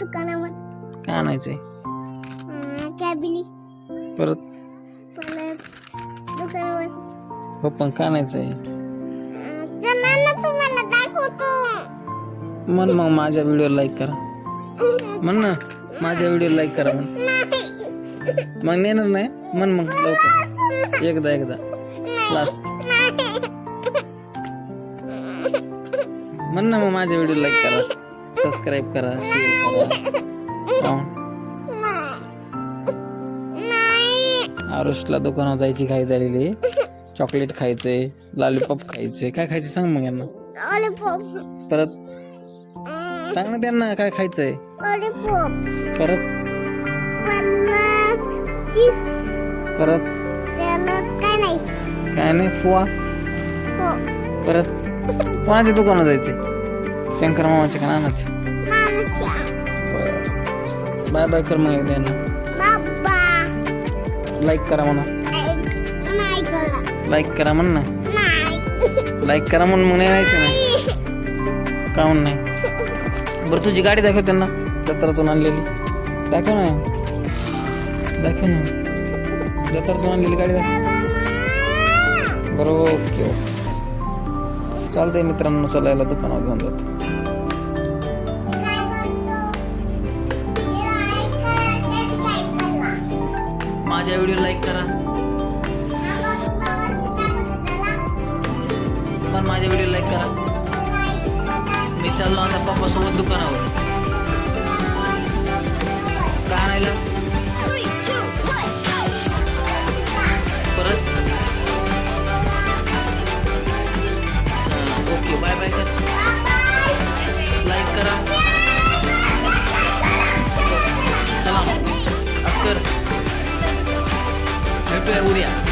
दुकानावर काय आणायचंय? अं, कॅबिली परत? परत दुकानावर. हो पण काय आणायचंय? अं, चला ना तुम्हाला दाखवतो. म्हण मग माझ्या व्हिडिओ लाईक करा. म्हण ना माझ्या व्हिडिओ लाईक करा म्हण. नाही. मग नेणार नाही? म्हण मग लवकर. एकदा एकदा. लास्ट म्हण ना मग माझ्या व्हिडिओ लाईक करा. सबस्क्राईब करा शेअर करा. नाही आरुषला दुकानात जायची घाई झालेली. चॉकलेट खायचंय लॉलीपॉप खायचंय. काय खायचं सांग मग यांना. परत? सांग ना त्यांना काय खायचंय. परत? परत? काय नाही. फुवा हो. परत? कोणाच्या दुकानात जायचे शंकर मामाच्या का नानाच्या बाय बाय कर मग एकदा लाईक करा म्हणा. लाईक करा. म्हण ना. नाही. लाईक करा म्हणून मग नाही नाही. का म्हणून नाही? बरं तुझी गाडी दाखव त्यांना. जत्रातून आणलेली. दाखव ना. दाखव ना. जत्रातून आणलेली गाडी दाखव. बरं ओके ओके. चालतंय मित्रांनो चलायला दुकानावर घेऊन जातो. माझ्या व्हिडिओ लाईक करा. पण माझ्या व्हिडिओ लाईक करा. मी चाललो आता पप्पासोबत दुकानावर. काय आणायला? 对五点。